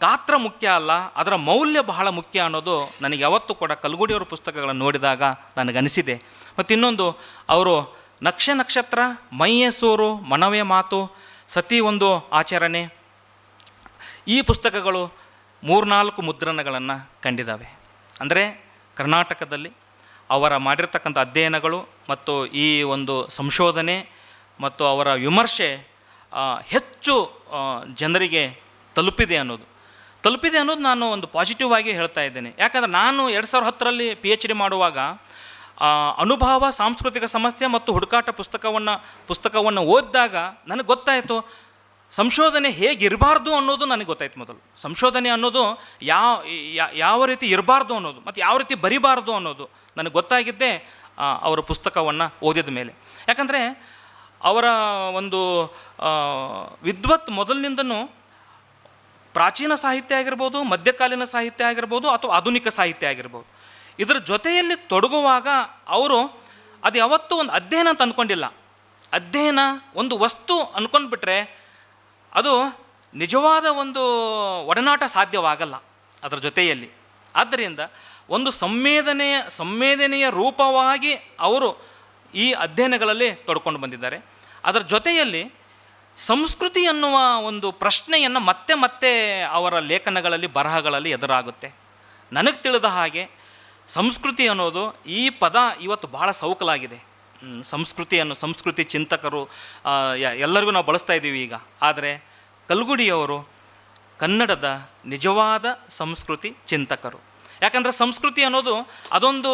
ಗಾತ್ರ ಮುಖ್ಯ ಅಲ್ಲ, ಅದರ ಮೌಲ್ಯ ಬಹಳ ಮುಖ್ಯ ಅನ್ನೋದು ನನಗೆ ಯಾವತ್ತೂ ಕೂಡ ಕಲ್ಗುಡಿಯವರ ಪುಸ್ತಕಗಳನ್ನು ನೋಡಿದಾಗ ನನಗನಿಸಿದೆ. ಮತ್ತು ಇನ್ನೊಂದು ಅವರು ನಕ್ಷ ನಕ್ಷತ್ರ, ಮೈಯೇ ಸೋರು, ಮನವೇ ಮಾತು, ಸತಿ ಒಂದು ಆಚರಣೆ. ಈ ಪುಸ್ತಕಗಳು ಮೂರ್ನಾಲ್ಕು ಮುದ್ರಣಗಳನ್ನು ಕಂಡಿದ್ದಾವೆ ಅಂದರೆ ಕರ್ನಾಟಕದಲ್ಲಿ ಅವರ ಮಾಡಿರ್ತಕ್ಕಂಥ ಅಧ್ಯಯನಗಳು ಮತ್ತು ಈ ಒಂದು ಸಂಶೋಧನೆ ಮತ್ತು ಅವರ ವಿಮರ್ಶೆ ಹೆಚ್ಚು ಜನರಿಗೆ ತಲುಪಿದೆ ಅನ್ನೋದು. ತಲುಪಿದೆ ಅನ್ನೋದು ನಾನು ಒಂದು ಪಾಸಿಟಿವ್ ಆಗಿ ಹೇಳ್ತಾ ಇದ್ದೇನೆ. ಯಾಕಂದರೆ ನಾನು ಎರಡು ಸಾವಿರದ ಹತ್ತರಲ್ಲಿ ಪಿ ಎಚ್ ಡಿ ಮಾಡುವಾಗ ಅನುಭವ, ಸಾಂಸ್ಕೃತಿಕ ಸಮಸ್ಯೆ ಮತ್ತು ಹುಡುಕಾಟ ಪುಸ್ತಕವನ್ನು ಪುಸ್ತಕವನ್ನು ಓದಿದಾಗ ನನಗೆ ಗೊತ್ತಾಯಿತು, ಸಂಶೋಧನೆ ಹೇಗಿರಬಾರ್ದು ಅನ್ನೋದು ನನಗೆ ಗೊತ್ತಾಯ್ತು ಮೊದಲು. ಸಂಶೋಧನೆ ಅನ್ನೋದು ಯಾವ ಯಾವ ರೀತಿ ಇರಬಾರ್ದು ಅನ್ನೋದು ಮತ್ತು ಯಾವ ರೀತಿ ಬರಿಬಾರ್ದು ಅನ್ನೋದು ನನಗೆ ಗೊತ್ತಾಗಿದ್ದೇ ಅವರ ಪುಸ್ತಕವನ್ನು ಓದಿದ ಮೇಲೆ. ಯಾಕಂದರೆ ಅವರ ಒಂದು ವಿದ್ವತ್ ಮೊದಲಿನಿಂದನೂ ಪ್ರಾಚೀನ ಸಾಹಿತ್ಯ ಆಗಿರ್ಬೋದು, ಮಧ್ಯಕಾಲೀನ ಸಾಹಿತ್ಯ ಆಗಿರ್ಬೋದು ಅಥವಾ ಆಧುನಿಕ ಸಾಹಿತ್ಯ ಆಗಿರ್ಬೋದು. ಇದರ ಜೊತೆಯಲ್ಲಿ ತೊಡಗುವಾಗ ಅವರು ಅದು ಯಾವತ್ತೂ ಒಂದು ಅಧ್ಯಯನ ಅಂತ ಅಂದ್ಕೊಂಡಿಲ್ಲ. ಅಧ್ಯಯನ ಒಂದು ವಸ್ತು ಅಂದ್ಕೊಂಡ್ಬಿಟ್ರೆ ಅದು ನಿಜವಾದ ಒಂದು ಒಡನಾಟ ಸಾಧ್ಯವಾಗಲ್ಲ ಅದರ ಜೊತೆಯಲ್ಲಿ. ಆದ್ದರಿಂದ ಒಂದು ಸಂವೇದನೆಯ ಸಂವೇದನೆಯ ರೂಪವಾಗಿ ಅವರು ಈ ಅಧ್ಯಯನಗಳಲ್ಲಿ ತೊಡ್ಕೊಂಡು ಬಂದಿದ್ದಾರೆ. ಅದರ ಜೊತೆಯಲ್ಲಿ ಸಂಸ್ಕೃತಿ ಅನ್ನುವ ಒಂದು ಪ್ರಶ್ನೆಯನ್ನು ಮತ್ತೆ ಮತ್ತೆ ಅವರ ಲೇಖನಗಳಲ್ಲಿ, ಬರಹಗಳಲ್ಲಿ ಎದುರಾಗುತ್ತೆ. ನನಗೆ ತಿಳಿದ ಹಾಗೆ ಸಂಸ್ಕೃತಿ ಅನ್ನೋದು ಈ ಪದ ಇವತ್ತು ಬಹಳ ಸೌಕಲಾಗಿದೆ ಸಂಸ್ಕೃತಿಯನ್ನು, ಸಂಸ್ಕೃತಿ ಚಿಂತಕರು ಎಲ್ಲರಿಗೂ ನಾವು ಬಳಸ್ತಾ ಇದ್ದೀವಿ ಈಗ. ಆದರೆ ಕಲ್ಗುಡಿಯವರು ಕನ್ನಡದ ನಿಜವಾದ ಸಂಸ್ಕೃತಿ ಚಿಂತಕರು. ಯಾಕಂದರೆ ಸಂಸ್ಕೃತಿ ಅನ್ನೋದು ಅದೊಂದು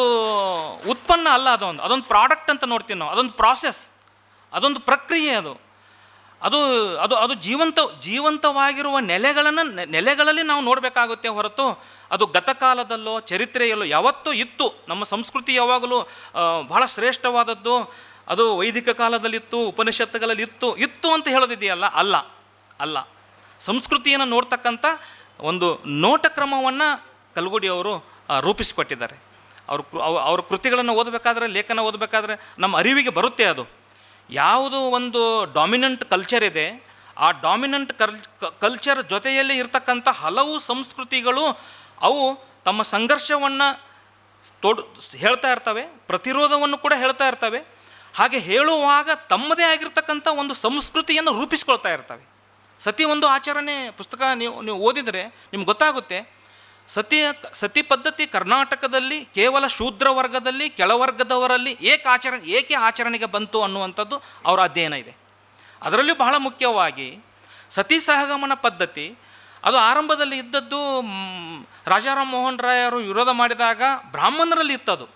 ಉತ್ಪನ್ನ ಅಲ್ಲ ಅದೊಂದು. ಅದೊಂದು ಪ್ರಾಡಕ್ಟ್ ಅಂತ ನೋಡ್ತೀವಿ ನಾವು. ಅದೊಂದು ಪ್ರಾಸೆಸ್ ಅದೊಂದು ಪ್ರಕ್ರಿಯೆ ಅದು. ಅದು ಅದು ಅದು ಜೀವಂತ, ಜೀವಂತವಾಗಿರುವ ನೆಲೆಗಳನ್ನು ನೆಲೆಗಳಲ್ಲಿ ನಾವು ನೋಡಬೇಕಾಗುತ್ತೆ ಹೊರತು ಅದು ಗತಕಾಲದಲ್ಲೋ, ಚರಿತ್ರೆಯಲ್ಲೋ, ಯಾವತ್ತೂ ಇತ್ತು. ನಮ್ಮ ಸಂಸ್ಕೃತಿ ಯಾವಾಗಲೂ ಬಹಳ ಶ್ರೇಷ್ಠವಾದದ್ದು. ಅದು ವೈದಿಕ ಕಾಲದಲ್ಲಿತ್ತು, ಉಪನಿಷತ್ತುಗಳಲ್ಲಿ ಇತ್ತು. ಇತ್ತು ಅಂತ ಹೇಳೋದಿದೆಯಲ್ಲ? ಅಲ್ಲ. ಅಲ್ಲ. ಸಂಸ್ಕೃತಿಯನ್ನು ನೋಡ್ತಕ್ಕಂಥ ಒಂದು ನೋಟ ಕ್ರಮವನ್ನು ಕಲ್ಗುಡಿಯವರು ರೂಪಿಸಿಕೊಟ್ಟಿದ್ದಾರೆ. ಅವ್ರ ಅವ್ರ ಕೃತಿಗಳನ್ನು ಓದಬೇಕಾದ್ರೆ, ಲೇಖನ ಓದಬೇಕಾದ್ರೆ ನಮ್ಮ ಅರಿವಿಗೆ ಬರುತ್ತೆ ಅದು. ಯಾವುದು ಒಂದು ಡಾಮಿನೆಂಟ್ ಕಲ್ಚರ್ ಇದೆ, ಆ ಡಾಮಿನೆಂಟ್ ಕಲ್ ಕಲ್ಚರ್ ಜೊತೆಯಲ್ಲಿ ಇರ್ತಕ್ಕಂಥ ಹಲವು ಸಂಸ್ಕೃತಿಗಳು ಅವು ತಮ್ಮ ಸಂಘರ್ಷವನ್ನು ತೊಡ್, ಹೇಳ್ತಾ ಇರ್ತವೆ, ಪ್ರತಿರೋಧವನ್ನು ಕೂಡ ಹೇಳ್ತಾ ಇರ್ತವೆ. ಹಾಗೆ ಹೇಳುವಾಗ ತಮ್ಮದೇ ಆಗಿರ್ತಕ್ಕಂಥ ಒಂದು ಸಂಸ್ಕೃತಿಯನ್ನು ರೂಪಿಸ್ಕೊಳ್ತಾ ಇರ್ತವೆ. ಸತಿ ಒಂದು ಆಚರಣೆ ಪುಸ್ತಕ ನೀವು ನೀವು ಓದಿದರೆ ನಿಮ್ಗೆ ಗೊತ್ತಾಗುತ್ತೆ ಸತಿ ಸತಿ ಪದ್ಧತಿ ಕರ್ನಾಟಕದಲ್ಲಿ ಕೇವಲ ಶೂದ್ರ ವರ್ಗದಲ್ಲಿ ಕೆಳವರ್ಗದವರಲ್ಲಿ ಏಕೆ ಆಚರಣೆ, ಏಕೆ ಆಚರಣೆಗೆ ಬಂತು ಅನ್ನುವಂಥದ್ದು ಅವರ ಅಧ್ಯಯನ ಇದೆ. ಅದರಲ್ಲೂ ಬಹಳ ಮುಖ್ಯವಾಗಿ ಸತಿ ಸಹಗಮನ ಪದ್ಧತಿ, ಅದು ಆರಂಭದಲ್ಲಿ ಇದ್ದದ್ದು ರಾಜಾರಾಮ್ ಮೋಹನ್ ರಾಯ್ ಅವರು ವಿರೋಧ ಮಾಡಿದಾಗ ಬ್ರಾಹ್ಮಣರಲ್ಲಿ ಇತ್ತದು.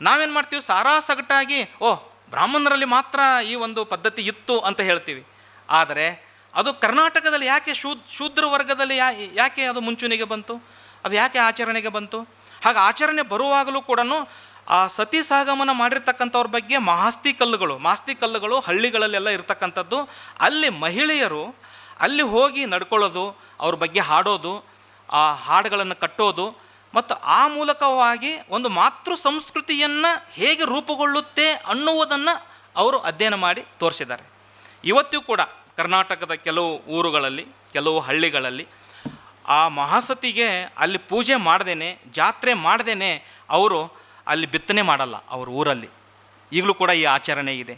ನಾವೇನು ಮಾಡ್ತೀವಿ? ಸಾರಾ ಸಗಟಾಗಿ, ಓ, ಬ್ರಾಹ್ಮಣರಲ್ಲಿ ಮಾತ್ರ ಈ ಒಂದು ಪದ್ಧತಿ ಇತ್ತು ಅಂತ ಹೇಳ್ತೀವಿ. ಆದರೆ ಅದು ಕರ್ನಾಟಕದಲ್ಲಿ ಯಾಕೆ ಶೂದ್ ಶೂದ್ರ ವರ್ಗದಲ್ಲಿ ಯಾಕೆ ಅದು ಮುಂಚೂಣಿಗೆ ಬಂತು? ಅದು ಯಾಕೆ ಆಚರಣೆಗೆ ಬಂತು? ಹಾಗೆ ಆಚರಣೆ ಬರುವಾಗಲೂ ಕೂಡ ಆ ಸತಿ ಸಹಗಮನ ಮಾಡಿರ್ತಕ್ಕಂಥವ್ರ ಬಗ್ಗೆ ಮಾಸ್ತಿ ಕಲ್ಲುಗಳು ಮಾಸ್ತಿ ಕಲ್ಲುಗಳು ಹಳ್ಳಿಗಳಲ್ಲೆಲ್ಲ ಇರ್ತಕ್ಕಂಥದ್ದು. ಅಲ್ಲಿ ಮಹಿಳೆಯರು ಅಲ್ಲಿ ಹೋಗಿ ನಡ್ಕೊಳ್ಳೋದು, ಅವ್ರ ಬಗ್ಗೆ ಹಾಡೋದು, ಆ ಹಾಡುಗಳನ್ನು ಕಟ್ಟೋದು, ಮತ್ತು ಆ ಮೂಲಕವಾಗಿ ಒಂದು ಮಾತೃ ಸಂಸ್ಕೃತಿಯನ್ನು ಹೇಗೆ ರೂಪುಗೊಳ್ಳುತ್ತೆ ಅನ್ನುವುದನ್ನು ಅವರು ಅಧ್ಯಯನ ಮಾಡಿ ತೋರಿಸಿದ್ದಾರೆ. ಇವತ್ತೂ ಕೂಡ ಕರ್ನಾಟಕದ ಕೆಲವು ಊರುಗಳಲ್ಲಿ, ಕೆಲವು ಹಳ್ಳಿಗಳಲ್ಲಿ ಆ ಮಹಾಸತಿಗೆ ಅಲ್ಲಿ ಪೂಜೆ ಮಾಡ್ದೇನೆ, ಜಾತ್ರೆ ಮಾಡ್ದೇನೆ ಅವರು ಅಲ್ಲಿ ಬಿತ್ತನೆ ಮಾಡಲ್ಲ ಅವ್ರ ಊರಲ್ಲಿ. ಈಗಲೂ ಕೂಡ ಈ ಆಚರಣೆ ಇದೆ.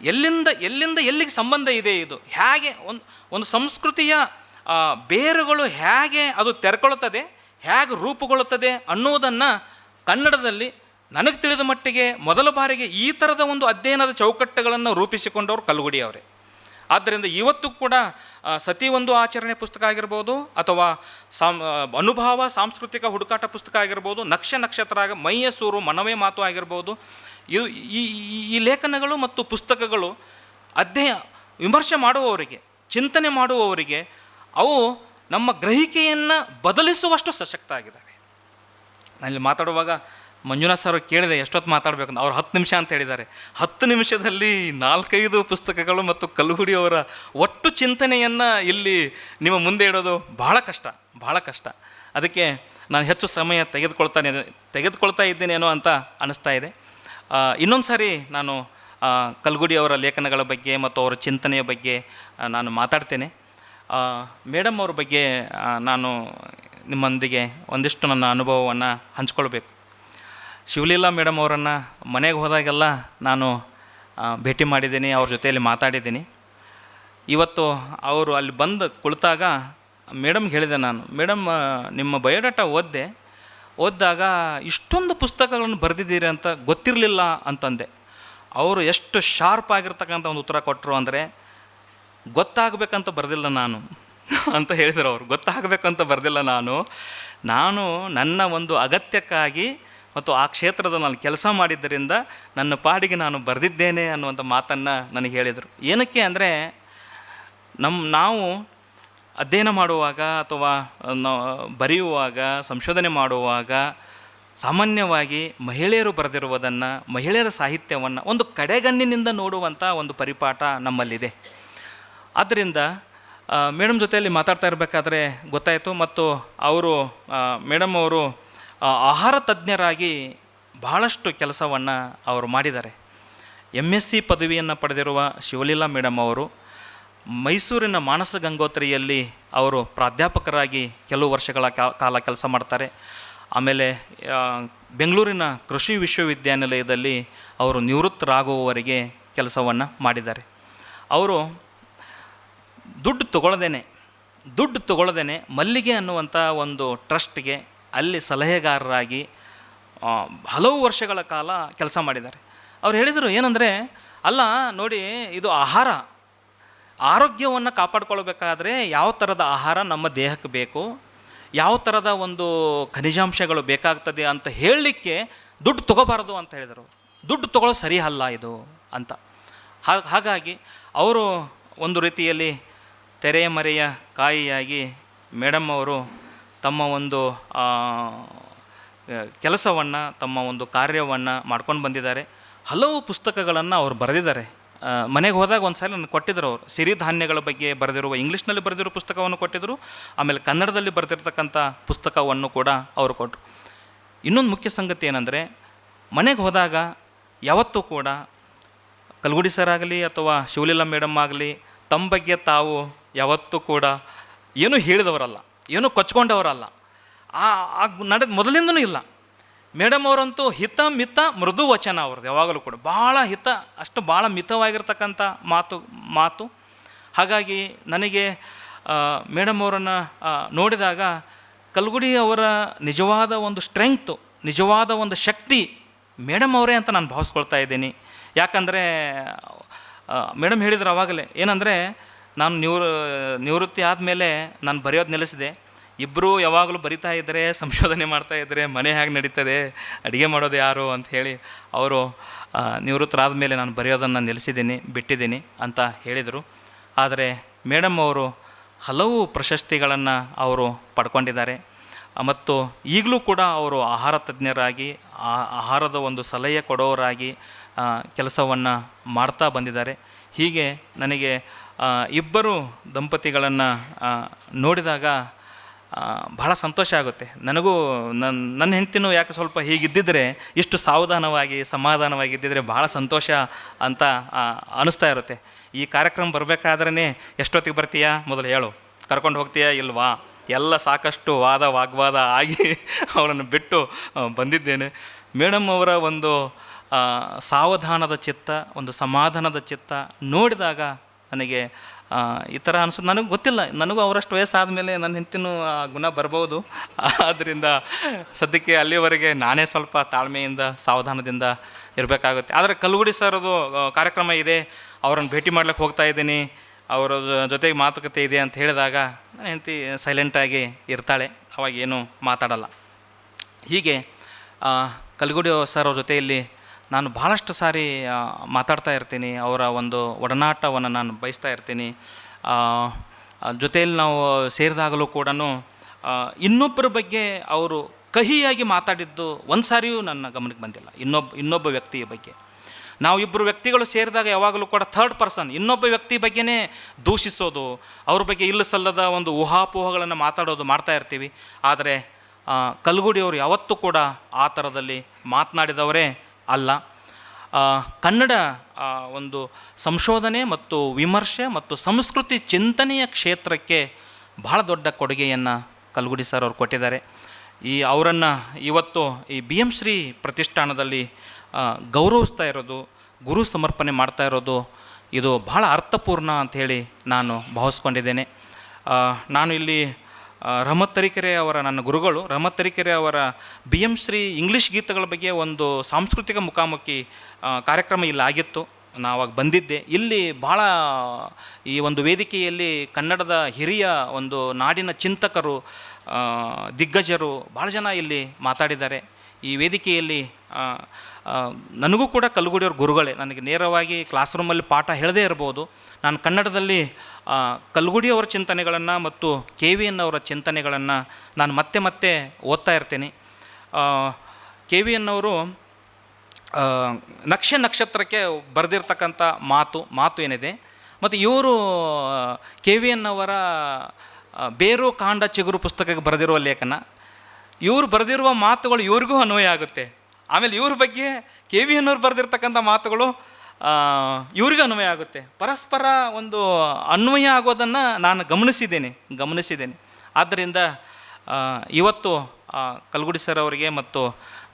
ಎಲ್ಲಿಂದ ಎಲ್ಲಿಂದ ಎಲ್ಲಿಗೆ ಸಂಬಂಧ ಇದೆ ಇದು? ಹೇಗೆ ಒಂದು ಒಂದು ಸಂಸ್ಕೃತಿಯ ಬೇರುಗಳು ಹೇಗೆ ಅದು ತೆರೆಕೊಳ್ಳುತ್ತದೆ ಹೇಗೆ ರೂಪುಗೊಳ್ಳುತ್ತದೆ ಅನ್ನೋದನ್ನು ಕನ್ನಡದಲ್ಲಿ ನನಗೆ ತಿಳಿದ ಮಟ್ಟಿಗೆ ಮೊದಲ ಬಾರಿಗೆ ಈ ಥರದ ಒಂದು ಅಧ್ಯಯನದ ಚೌಕಟ್ಟುಗಳನ್ನು ರೂಪಿಸಿಕೊಂಡವರು ಕಲ್ಗುಡಿ ಅವರೇ. ಆದ್ದರಿಂದ ಇವತ್ತು ಕೂಡ ಸತಿ ಒಂದು ಆಚರಣೆ ಪುಸ್ತಕ ಆಗಿರ್ಬೋದು ಅಥವಾ ಆ, ಅನುಭವ ಸಾಂಸ್ಕೃತಿಕ ಹುಡುಕಾಟ ಪುಸ್ತಕ ಆಗಿರ್ಬೋದು ನಕ್ಷ ನಕ್ಷತ್ರ ಆಗ ಮೈಯಸೂರು ಮನವೇ ಮಾತು ಆಗಿರ್ಬೋದು ಇದು ಈ ಈ- ಲೇಖನಗಳು ಮತ್ತು ಪುಸ್ತಕಗಳು ಅಧ್ಯಯ ವಿಮರ್ಶೆ ಮಾಡುವವರಿಗೆ ಚಿಂತನೆ ಮಾಡುವವರಿಗೆ ಅವು ನಮ್ಮ ಗ್ರಹಿಕೆಯನ್ನು ಬದಲಿಸುವಷ್ಟು ಸಶಕ್ತ ಆಗಿದ್ದಾವೆ. ನಾನಿಲ್ಲಿ ಮಾತಾಡುವಾಗ ಮಂಜುನಾಥ್ ಸರ್ ಕೇಳಿದೆ, ಎಷ್ಟೊತ್ತು ಮಾತಾಡಬೇಕು ಅಂತ ಅವ್ರು ಹತ್ತು ನಿಮಿಷ ಅಂತ ಹೇಳಿದ್ದಾರೆ. ಹತ್ತು ನಿಮಿಷದಲ್ಲಿ ನಾಲ್ಕೈದು ಪುಸ್ತಕಗಳು ಮತ್ತು ಕಲ್ಗುಡಿಯವರ ಒಟ್ಟು ಚಿಂತನೆಯನ್ನು ಇಲ್ಲಿ ನಿಮ್ಮ ಮುಂದೆ ಇಡೋದು ಬಹಳ ಕಷ್ಟ ಬಹಳ ಕಷ್ಟ. ಅದಕ್ಕೆ ನಾನು ಹೆಚ್ಚು ಸಮಯ ತೆಗೆದುಕೊಳ್ತಾನೆ, ತೆಗೆದುಕೊಳ್ತಾ ಇದ್ದೇನೇನೋ ಅಂತ ಅನ್ನಿಸ್ತಾ ಇದೆ. ಇನ್ನೊಂದು ಸಾರಿ ನಾನು ಕಲ್ಗುಡಿಯವರ ಲೇಖನಗಳ ಬಗ್ಗೆ ಮತ್ತು ಅವರ ಚಿಂತನೆಯ ಬಗ್ಗೆ ನಾನು ಮಾತಾಡ್ತೇನೆ. ಮೇಡಮ್ ಅವ್ರ ಬಗ್ಗೆ ನಾನು ನಿಮ್ಮೊಂದಿಗೆ ಒಂದಿಷ್ಟು ನನ್ನ ಅನುಭವವನ್ನು ಹಂಚ್ಕೊಳ್ಬೇಕು. ಶಿವಲೀಲಾ ಮೇಡಮ್ ಅವರನ್ನು ಮನೆಗೆ ಹೋದಾಗೆಲ್ಲ ನಾನು ಭೇಟಿ ಮಾಡಿದ್ದೀನಿ, ಅವ್ರ ಜೊತೆಯಲ್ಲಿ ಮಾತಾಡಿದ್ದೀನಿ. ಇವತ್ತು ಅವರು ಅಲ್ಲಿ ಬಂದು ಕುಳಿತಾಗ ಮೇಡಮ್ಗೆ ಹೇಳಿದೆ ನಾನು, ಮೇಡಮ್ ನಿಮ್ಮ ಬಯೋಡಾಟಾ ಓದಿದೆ, ಓದಿದಾಗ ಇಷ್ಟೊಂದು ಪುಸ್ತಕಗಳನ್ನು ಬರೆದಿದ್ದೀರಿ ಅಂತ ಗೊತ್ತಿರಲಿಲ್ಲ ಅಂತಂದೆ. ಅವರು ಎಷ್ಟು ಶಾರ್ಪ್ ಆಗಿರ್ತಕ್ಕಂಥ ಒಂದು ಉತ್ತರ ಕೊಟ್ಟರು ಅಂದರೆ, ಗೊತ್ತಾಗಬೇಕಂತ ಬರೆದಿಲ್ಲ ನಾನು. ಅಂತ ಹೇಳಿದರು ಅವರು, ಗೊತ್ತಾಗಬೇಕಂತ ಬರೆದಿಲ್ಲ ನಾನು. ನಾನು ನನ್ನ ಒಂದು ಅಗತ್ಯಕ್ಕಾಗಿ ಮತ್ತು ಆ ಕ್ಷೇತ್ರದ ನಾನು ಕೆಲಸ ಮಾಡಿದ್ದರಿಂದ ನನ್ನ ಪಾಡಿಗೆ ನಾನು ಬರೆದಿದ್ದೇನೆ ಅನ್ನುವಂಥ ಮಾತನ್ನು ನನಗೆ ಹೇಳಿದರು. ಏನಕ್ಕೆ ಅಂದರೆ ನಮ್ಮ ನಾವು ಅಧ್ಯಯನ ಮಾಡುವಾಗ ಅಥವಾ ಬರೆಯುವಾಗ, ಸಂಶೋಧನೆ ಮಾಡುವಾಗ ಸಾಮಾನ್ಯವಾಗಿ ಮಹಿಳೆಯರು ಬರೆದಿರುವುದನ್ನು, ಮಹಿಳೆಯರ ಸಾಹಿತ್ಯವನ್ನು ಒಂದು ಕಡೆಗಣ್ಣಿನಿಂದ ನೋಡುವಂಥ ಒಂದು ಪರಿಪಾಠ ನಮ್ಮಲ್ಲಿದೆ. ಆದ್ದರಿಂದ ಮೇಡಮ್ ಜೊತೆಯಲ್ಲಿ ಮಾತಾಡ್ತಾ ಇರಬೇಕಾದ್ರೆ ಗೊತ್ತಾಯಿತು ಮತ್ತು ಅವರು ಮೇಡಮ್ ಅವರು ಆಹಾರ ತಜ್ಞರಾಗಿ ಬಹಳಷ್ಟು ಕೆಲಸವನ್ನು ಅವರು ಮಾಡಿದ್ದಾರೆ. ಎಂ ಎಸ್ ಸಿ ಪದವಿಯನ್ನು ಪಡೆದಿರುವ ಶಿವಲೀಲಾ ಮೇಡಮ್ ಅವರು ಮೈಸೂರಿನ ಮಾನಸ ಗಂಗೋತ್ರಿಯಲ್ಲಿ ಅವರು ಪ್ರಾಧ್ಯಾಪಕರಾಗಿ ಕೆಲವು ವರ್ಷಗಳ ಕಾಲ ಕೆಲಸ ಮಾಡ್ತಾರೆ. ಆಮೇಲೆ ಬೆಂಗಳೂರಿನ ಕೃಷಿ ವಿಶ್ವವಿದ್ಯಾನಿಲಯದಲ್ಲಿ ಅವರು ನಿವೃತ್ತರಾಗುವವರೆಗೆ ಕೆಲಸವನ್ನು ಮಾಡಿದ್ದಾರೆ. ಅವರು ದುಡ್ಡು ತಗೊಳ್ಳದೇನೆ ದುಡ್ಡು ತಗೊಳ್ಳದೇನೆ ಮಲ್ಲಿಗೆ ಅನ್ನುವಂಥ ಒಂದು ಟ್ರಸ್ಟ್ಗೆ ಅಲ್ಲಿ ಸಲಹೆಗಾರರಾಗಿ ಹಲವು ವರ್ಷಗಳ ಕಾಲ ಕೆಲಸ ಮಾಡಿದ್ದಾರೆ. ಅವ್ರು ಹೇಳಿದರು ಏನಂದರೆ, ಅಲ್ಲ, ನೋಡಿ, ಇದು ಆಹಾರ. ಆರೋಗ್ಯವನ್ನು ಕಾಪಾಡ್ಕೊಳ್ಬೇಕಾದ್ರೆ ಯಾವ ಥರದ ಆಹಾರ ನಮ್ಮ ದೇಹಕ್ಕೆ ಬೇಕು? ಯಾವ ಥರದ ಒಂದು ಖನಿಜಾಂಶಗಳು ಬೇಕಾಗ್ತದೆ ಅಂತ ಹೇಳಲಿಕ್ಕೆ ದುಡ್ಡು ತೊಗೋಬಾರ್ದು ಅಂತ ಹೇಳಿದರು ದುಡ್ಡು ತೊಗೊಳ್ಳೋ ಸರಿ ಅಲ್ಲ ಇದು ಅಂತ. ಹಾಗಾಗಿ ಅವರು ಒಂದು ರೀತಿಯಲ್ಲಿ ತೆರೆಯ ಮರೆಯ ಕಾಯಿಯಾಗಿ ಮೇಡಮ್ ಅವರು ತಮ್ಮ ಒಂದು ಕೆಲಸವನ್ನು, ತಮ್ಮ ಒಂದು ಕಾರ್ಯವನ್ನು ಮಾಡ್ಕೊಂಡು ಬಂದಿದ್ದಾರೆ. ಹಲವು ಪುಸ್ತಕಗಳನ್ನು ಅವರು ಬರೆದಿದ್ದಾರೆ. ಮನೆಗೆ ಹೋದಾಗ ಒಂದು ಸಲ ನನಗೆ ಕೊಟ್ಟಿದ್ದರು ಅವರು. ಸಿರಿಧಾನ್ಯಗಳ ಬಗ್ಗೆ ಬರೆದಿರುವ ಇಂಗ್ಲೀಷ್ನಲ್ಲಿ ಬರೆದಿರೋ ಪುಸ್ತಕವನ್ನು ಕೊಟ್ಟಿದ್ದರು ಆಮೇಲೆ ಕನ್ನಡದಲ್ಲಿ ಬರೆದಿರ್ತಕ್ಕಂಥ ಪುಸ್ತಕವನ್ನು ಕೂಡ ಅವರು ಕೊಟ್ಟರು ಇನ್ನೊಂದು ಮುಖ್ಯ ಸಂಗತಿ ಏನಂದರೆ, ಮನೆಗೆ ಹೋದಾಗ ಯಾವತ್ತೂ ಕೂಡ ಕಲ್ಗುಡಿ ಸರ್ ಆಗಲಿ ಅಥವಾ ಶಿವಲೀಲಾ ಮೇಡಮ್ ಆಗಲಿ ತಮ್ಮ ಬಗ್ಗೆ ತಾವು ಯಾವತ್ತೂ ಕೂಡ ಏನೂ ಹೇಳಿದವರಲ್ಲ. ಏನೂ ಕೊಚ್ಕೊಂಡವರಲ್ಲ. ಆ ನಡೆದ ಮೊದಲಿಂದನೂ ಇಲ್ಲ. ಮೇಡಮ್ ಅವರಂತೂ ಹಿತ, ಮಿತ, ಮೃದು ವಚನ ಅವ್ರದ್ದು ಯಾವಾಗಲೂ ಕೂಡ. ಭಾಳ ಹಿತ, ಅಷ್ಟು ಭಾಳ ಮಿತವಾಗಿರ್ತಕ್ಕಂಥ ಮಾತು ಮಾತು. ಹಾಗಾಗಿ ನನಗೆ ಮೇಡಮ್ ಅವರನ್ನು ನೋಡಿದಾಗ ಕಲ್ಗುಡಿ ಅವರ ನಿಜವಾದ ಒಂದು ಸ್ಟ್ರೆಂಗ್ತು ನಿಜವಾದ ಒಂದು ಶಕ್ತಿ ಮೇಡಮ್ ಅವರೇ ಅಂತ ನಾನು ಭಾವಿಸ್ಕೊಳ್ತಾ ಇದ್ದೀನಿ. ಯಾಕಂದರೆ ಮೇಡಮ್ ಹೇಳಿದ್ರು ಆವಾಗಲೇ ಏನಂದರೆ ನಾನು ನಿವೃ ನಿವೃತ್ತಿ ಆದಮೇಲೆ ನಾನು ಬರೆಯೋದು ನೆಲೆಸಿದೆ. ಇಬ್ಬರೂ ಯಾವಾಗಲೂ ಬರಿತಾ ಇದ್ದರೆ ಸಂಶೋಧನೆ ಮಾಡ್ತಾ ಇದ್ದರೆ ಮನೆ ಹೇಗೆ ನಡೀತದೆ, ಅಡುಗೆ ಮಾಡೋದು ಯಾರು ಅಂತ ಹೇಳಿ ಅವರು ನಿವೃತ್ತರಾದ ಮೇಲೆ ನಾನು ಬರೆಯೋದನ್ನು ನೆಲೆಸಿದ್ದೀನಿ, ಬಿಟ್ಟಿದ್ದೀನಿ ಅಂತ ಹೇಳಿದರು. ಆದರೆ ಮೇಡಮ್ ಅವರು ಹಲವು ಪ್ರಶಸ್ತಿಗಳನ್ನು ಅವರು ಪಡ್ಕೊಂಡಿದ್ದಾರೆ. ಮತ್ತು ಈಗಲೂ ಕೂಡ ಅವರು ಆಹಾರ ತಜ್ಞರಾಗಿ ಆಹಾರದ ಒಂದು ಸಲಹೆ ಕೊಡೋರಾಗಿ ಕೆಲಸವನ್ನು ಮಾಡ್ತಾ ಬಂದಿದ್ದಾರೆ. ಹೀಗೆ ನನಗೆ ಇಬ್ಬರು ದಂಪತಿಗಳನ್ನು ನೋಡಿದಾಗ ಬಹಳ ಸಂತೋಷ ಆಗುತ್ತೆ. ನನಗೂ ನನ್ನ ನನ್ನ ಹೆಂಡ್ತಿನೂ ಯಾಕೆ ಸ್ವಲ್ಪ ಹೀಗಿದ್ದಿದ್ರೆ, ಇಷ್ಟು ಸಾವಧಾನವಾಗಿ, ಸಮಾಧಾನವಾಗಿ ಇದ್ದಿದ್ರೆ ಭಾಳ ಸಂತೋಷ ಅಂತ ಅನಿಸ್ತಾ ಇರುತ್ತೆ. ಈ ಕಾರ್ಯಕ್ರಮ ಬರಬೇಕಾದ್ರೇ ಎಷ್ಟೊತ್ತಿಗೆ ಬರ್ತೀಯಾ? ಮೊದಲು ಹೇಳು. ಕರ್ಕೊಂಡು ಹೋಗ್ತೀಯಾ? ಇಲ್ವಾ? ಎಲ್ಲ ಸಾಕಷ್ಟು ವಾದ, ವಾಗ್ವಾದ ಆಗಿ ಅವರನ್ನು ಬಿಟ್ಟು ಬಂದಿದ್ದೇನೆ. ಮೇಡಮ್ ಅವರ ಒಂದು ಸಾವಧಾನದ ಚಿತ್ತ, ಒಂದು ಸಮಾಧಾನದ ಚಿತ್ತ ನೋಡಿದಾಗ ನನಗೆ ಈ ಥರ ಅನಿಸ್ ನನಗೆ ಗೊತ್ತಿಲ್ಲ. ನನಗೂ ಅವರಷ್ಟು ವಯಸ್ಸಾದ ಮೇಲೆ ನನ್ನ ಹೆಂಡ್ತಿನೂ ಗುಣ ಬರ್ಬೋದು. ಆದ್ದರಿಂದ ಸದ್ಯಕ್ಕೆ ಅಲ್ಲಿವರೆಗೆ ನಾನೇ ಸ್ವಲ್ಪ ತಾಳ್ಮೆಯಿಂದ, ಸಾವಧಾನದಿಂದ ಇರಬೇಕಾಗುತ್ತೆ. ಆದರೆ ಕಲ್ಗುಡಿ ಸರ್ದು ಕಾರ್ಯಕ್ರಮ ಇದೆ. ಅವರನ್ನು ಭೇಟಿ ಮಾಡ್ಲಿಕ್ಕೆ ಹೋಗ್ತಾ ಇದ್ದೀನಿ. ಅವರ ಜೊತೆಗೆ ಮಾತುಕತೆ ಇದೆ ಅಂತ ಹೇಳಿದಾಗ ನನ್ನ ಹೆಂಡ್ತಿ ಸೈಲೆಂಟಾಗಿ ಇರ್ತಾಳೆ. ಅವಾಗ ಏನೂ ಮಾತಾಡಲ್ಲ. ಹೀಗೆ ಕಲ್ಗುಡಿ ಸರ್ ಅವ್ರ ಜೊತೆಯಲ್ಲಿ ನಾನು ಭಾಳಷ್ಟು ಸಾರಿ ಮಾತಾಡ್ತಾ ಇರ್ತೀನಿ. ಅವರ ಒಂದು ಒಡನಾಟವನ್ನು ನಾನು ಬಯಸ್ತಾ ಇರ್ತೀನಿ. ಜೊತೆಯಲ್ಲಿ ನಾವು ಸೇರಿದಾಗಲೂ ಕೂಡ ಇನ್ನೊಬ್ಬರ ಬಗ್ಗೆ ಅವರು ಕಹಿಯಾಗಿ ಮಾತಾಡಿದ್ದು ಒಂದು ಸಾರಿಯೂ ನನ್ನ ಗಮನಕ್ಕೆ ಬಂದಿಲ್ಲ. ಇನ್ನೊಬ್ಬ ಇನ್ನೊಬ್ಬ ವ್ಯಕ್ತಿಯ ಬಗ್ಗೆ. ನಾವು ಇಬ್ಬರು ವ್ಯಕ್ತಿಗಳು ಸೇರಿದಾಗ ಯಾವಾಗಲೂ ಕೂಡ ಥರ್ಡ್ ಪರ್ಸನ್ ಇನ್ನೊಬ್ಬ ವ್ಯಕ್ತಿ ಬಗ್ಗೆನೇ ದೂಷಿಸೋದು, ಅವ್ರ ಬಗ್ಗೆ ಇಲ್ಲ ಸಲ್ಲದ ಒಂದು ಊಹಾಪೋಹಗಳನ್ನು ಮಾತಾಡೋದು ಮಾಡ್ತಾ ಇರ್ತೀವಿ. ಆದರೆ ಕಲ್ಗುಡಿಯವರು ಯಾವತ್ತೂ ಕೂಡ ಆ ಥರದಲ್ಲಿ ಮಾತನಾಡಿದವರೇ ಅಲ್ಲ. ಕನ್ನಡ ಒಂದು ಸಂಶೋಧನೆ ಮತ್ತು ವಿಮರ್ಶೆ ಮತ್ತು ಸಂಸ್ಕೃತಿ ಚಿಂತನೆಯ ಕ್ಷೇತ್ರಕ್ಕೆ ಬಹಳ ದೊಡ್ಡ ಕೊಡುಗೆಯನ್ನು ಕಲ್ಗುಡಿ ಸರ್ ಅವರು ಕೊಟ್ಟಿದ್ದಾರೆ. ಈ ಅವರನ್ನು ಇವತ್ತು ಈ ಬಿ ಎಂ ಶ್ರೀ ಪ್ರತಿಷ್ಠಾನದಲ್ಲಿ ಗೌರವಿಸ್ತಾ ಇರೋದು, ಗುರು ಸಮರ್ಪಣೆ ಮಾಡ್ತಾ ಇರೋದು, ಇದು ಬಹಳ ಅರ್ಥಪೂರ್ಣ ಅಂಥೇಳಿ ನಾನು ಭಾವಿಸ್ಕೊಂಡಿದ್ದೇನೆ. ನಾನು ಇಲ್ಲಿ ರಹಮತ್ ತರೀಕೆರೆ ಅವರ ನನ್ನ ಗುರುಗಳು ರಹಮತ್ ತರೀಕೆರೆ ಅವರ ಬಿ ಎಂ ಶ್ರೀ ಇಂಗ್ಲೀಷ್ ಗೀತೆಗಳ ಬಗ್ಗೆ ಒಂದು ಸಾಂಸ್ಕೃತಿಕ ಮುಖಾಮುಖಿ ಕಾರ್ಯಕ್ರಮ ಇಲ್ಲಿ ಆಗಿತ್ತು. ನಾವಾಗ ಬಂದಿದ್ದೆ. ಇಲ್ಲಿ ಭಾಳ, ಈ ಒಂದು ವೇದಿಕೆಯಲ್ಲಿ ಕನ್ನಡದ ಹಿರಿಯ ಒಂದು ನಾಡಿನ ಚಿಂತಕರು ದಿಗ್ಗಜರು ಭಾಳ ಜನ ಇಲ್ಲಿ ಮಾತಾಡಿದ್ದಾರೆ. ಈ ವೇದಿಕೆಯಲ್ಲಿ ನನಗೂ ಕೂಡ ಕಲ್ಗುಡಿಯವ್ರ ಗುರುಗಳೇ. ನನಗೆ ನೇರವಾಗಿ ಕ್ಲಾಸ್ ರೂಮಲ್ಲಿ ಪಾಠ ಹೇಳದೇ ಇರ್ಬೋದು. ನಾನು ಕನ್ನಡದಲ್ಲಿ ಕಲ್ಗುಡಿಯವರ ಚಿಂತನೆಗಳನ್ನು ಮತ್ತು ಕೆ ವಿ ಎನ್ ಅವರ ಚಿಂತನೆಗಳನ್ನು ನಾನು ಮತ್ತೆ ಮತ್ತೆ ಓದ್ತಾ ಇರ್ತೀನಿ. ಕೆ ವಿ ಎನ್ ಅವರು ನಕ್ಷೆ ನಕ್ಷತ್ರಕ್ಕೆ ಬರೆದಿರ್ತಕ್ಕಂಥ ಮಾತು ಮಾತು ಏನಿದೆ? ಮತ್ತು ಇವರು ಕೆ ವಿ ಎನ್ ಅವರ ಬೇರು, ಕಾಂಡ, ಚಿಗುರು ಪುಸ್ತಕಕ್ಕೆ ಬರೆದಿರುವ ಲೇಖನ. ಇವರು ಬರೆದಿರುವ ಮಾತುಗಳು ಇವ್ರಿಗೂ ಅನ್ವಯ ಆಗುತ್ತೆ. ಆಮೇಲೆ ಇವ್ರ ಬಗ್ಗೆ ಕೆ ವಿ ಅನ್ನೋರು ಬರೆದಿರ್ತಕ್ಕಂಥ ಮಾತುಗಳು ಇವ್ರಿಗೆ ಅನ್ವಯ ಆಗುತ್ತೆ. ಪರಸ್ಪರ ಒಂದು ಅನ್ವಯ ಆಗೋದನ್ನು ನಾನು ಗಮನಿಸಿದ್ದೇನೆ ಗಮನಿಸಿದ್ದೇನೆ. ಆದ್ದರಿಂದ ಇವತ್ತು ಕಲ್ಗುಡಿ ಸರ್ ಅವರಿಗೆ ಮತ್ತು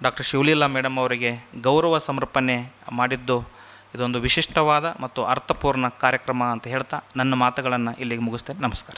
ಡಾಕ್ಟರ್ ಶಿವಲೀಲಾ ಮೇಡಮ್ ಅವರಿಗೆ ಗೌರವ ಸಮರ್ಪಣೆ ಮಾಡಿದ್ದು ಇದೊಂದು ವಿಶಿಷ್ಟವಾದ ಮತ್ತು ಅರ್ಥಪೂರ್ಣ ಕಾರ್ಯಕ್ರಮ ಅಂತ ಹೇಳ್ತಾ ನನ್ನ ಮಾತುಗಳನ್ನು ಇಲ್ಲಿಗೆ ಮುಗಿಸ್ತೇನೆ. ನಮಸ್ಕಾರ.